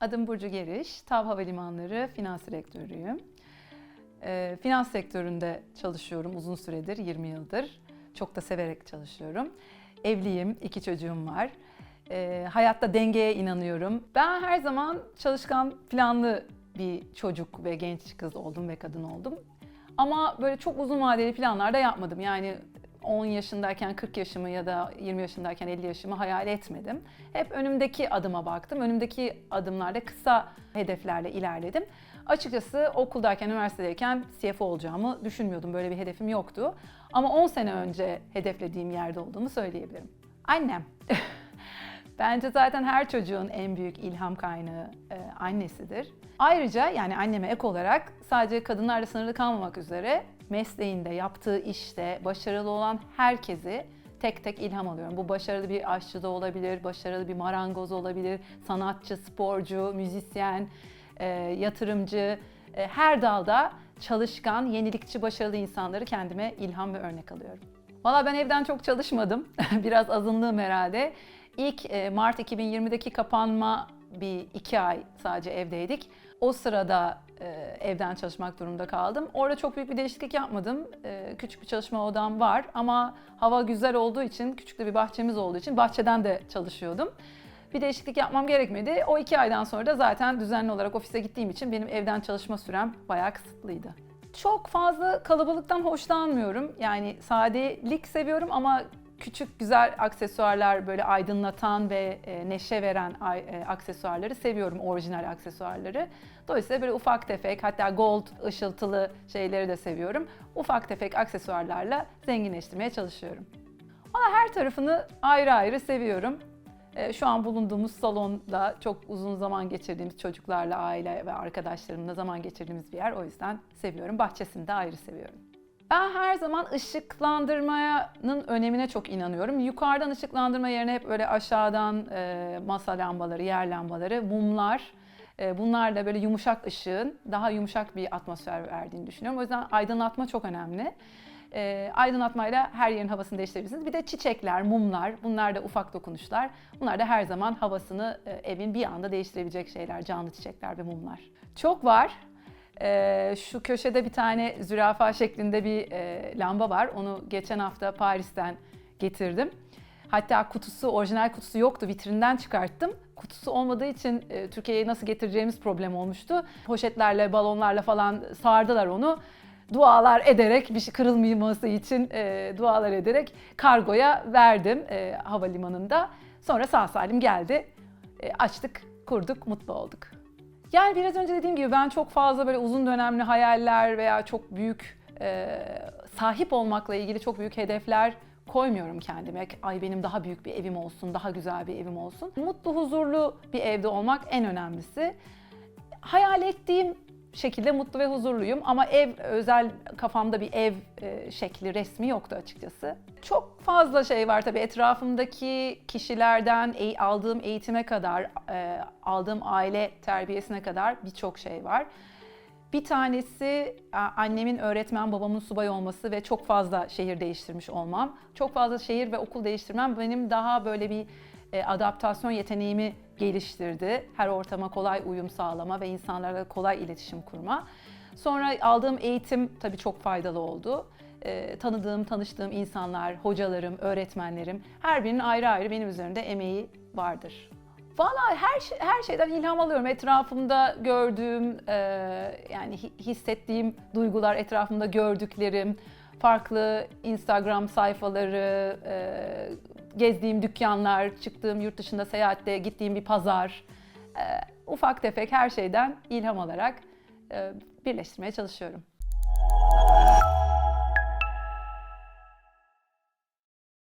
Adım Burcu Geriş, TAV Havalimanları Finans Direktörüyüm. Ee, finans sektöründe çalışıyorum uzun süredir, 20 yıldır. Çok da severek çalışıyorum. Evliyim, iki çocuğum var. Ee, hayatta dengeye inanıyorum. Ben her zaman çalışkan, planlı bir çocuk ve genç kız oldum ve kadın oldum. Ama böyle çok uzun vadeli planlar da yapmadım. Yani 10 yaşındayken 40 yaşımı ya da 20 yaşındayken 50 yaşımı hayal etmedim. Hep önümdeki adıma baktım. Önümdeki adımlarda kısa hedeflerle ilerledim. Açıkçası okuldayken, üniversitedeyken CFO olacağımı düşünmüyordum. Böyle bir hedefim yoktu. Ama 10 sene önce hedeflediğim yerde olduğumu söyleyebilirim. Annem. Bence zaten her çocuğun en büyük ilham kaynağı e, annesidir. Ayrıca yani anneme ek olarak sadece kadınlarla sınırlı kalmamak üzere mesleğinde, yaptığı işte başarılı olan herkesi tek tek ilham alıyorum. Bu başarılı bir aşçı da olabilir, başarılı bir marangoz olabilir, sanatçı, sporcu, müzisyen, e, yatırımcı, e, her dalda çalışkan, yenilikçi, başarılı insanları kendime ilham ve örnek alıyorum. Valla ben evden çok çalışmadım. Biraz azınlığım herhalde. İlk e, Mart 2020'deki kapanma bir iki ay sadece evdeydik. O sırada e, evden çalışmak durumunda kaldım. Orada çok büyük bir değişiklik yapmadım. E, küçük bir çalışma odam var ama hava güzel olduğu için, küçük de bir bahçemiz olduğu için bahçeden de çalışıyordum. Bir değişiklik yapmam gerekmedi. O iki aydan sonra da zaten düzenli olarak ofise gittiğim için benim evden çalışma sürem bayağı kısıtlıydı. Çok fazla kalabalıktan hoşlanmıyorum. Yani sadelik seviyorum ama küçük güzel aksesuarlar böyle aydınlatan ve e, neşe veren e, aksesuarları seviyorum, orijinal aksesuarları. Dolayısıyla böyle ufak tefek hatta gold ışıltılı şeyleri de seviyorum. Ufak tefek aksesuarlarla zenginleştirmeye çalışıyorum. Ama her tarafını ayrı ayrı seviyorum. E, Şu an bulunduğumuz salonda çok uzun zaman geçirdiğimiz çocuklarla, aile ve arkadaşlarımla zaman geçirdiğimiz bir yer. O yüzden seviyorum. Bahçesini de ayrı seviyorum. Ben her zaman ışıklandırmanın önemine çok inanıyorum. Yukarıdan ışıklandırma yerine hep böyle aşağıdan e, masa lambaları, yer lambaları, mumlar, e, bunlarla böyle yumuşak ışığın daha yumuşak bir atmosfer verdiğini düşünüyorum. O yüzden aydınlatma çok önemli. E, aydınlatmayla her yerin havasını değiştirebilirsiniz. Bir de çiçekler, mumlar, bunlar da ufak dokunuşlar. Bunlar da her zaman havasını e, evin bir anda değiştirebilecek şeyler, canlı çiçekler ve mumlar. Çok var. Ee, şu köşede bir tane zürafa şeklinde bir e, lamba var. Onu geçen hafta Paris'ten getirdim. Hatta kutusu, orijinal kutusu yoktu. Vitrinden çıkarttım. Kutusu olmadığı için e, Türkiye'ye nasıl getireceğimiz problem olmuştu. Poşetlerle, balonlarla falan sardılar onu. Dualar ederek, bir şey kırılmaması için e, dualar ederek kargoya verdim e, havalimanında. Sonra sağ salim geldi. E, açtık, kurduk, mutlu olduk. Yani biraz önce dediğim gibi ben çok fazla böyle uzun dönemli hayaller veya çok büyük e, sahip olmakla ilgili çok büyük hedefler koymuyorum kendime. Ay benim daha büyük bir evim olsun, daha güzel bir evim olsun. Mutlu, huzurlu bir evde olmak en önemlisi. Hayal ettiğim şekilde mutlu ve huzurluyum ama ev özel kafamda bir ev e, şekli resmi yoktu açıkçası. Çok fazla şey var tabii etrafımdaki kişilerden aldığım eğitime kadar, e, aldığım aile terbiyesine kadar birçok şey var. Bir tanesi annemin öğretmen, babamın subay olması ve çok fazla şehir değiştirmiş olmam. Çok fazla şehir ve okul değiştirmem benim daha böyle bir e, adaptasyon yeteneğimi geliştirdi. Her ortama kolay uyum sağlama ve insanlarla kolay iletişim kurma. Sonra aldığım eğitim tabii çok faydalı oldu. E, tanıdığım, tanıştığım insanlar, hocalarım, öğretmenlerim her birinin ayrı ayrı benim üzerimde emeği vardır. Vallahi her şey- her şeyden ilham alıyorum. Etrafımda gördüğüm, e, yani hi- hissettiğim duygular, etrafımda gördüklerim, farklı Instagram sayfaları, e, gezdiğim dükkanlar, çıktığım yurt dışında seyahatte gittiğim bir pazar, e, ufak tefek her şeyden ilham alarak e, birleştirmeye çalışıyorum.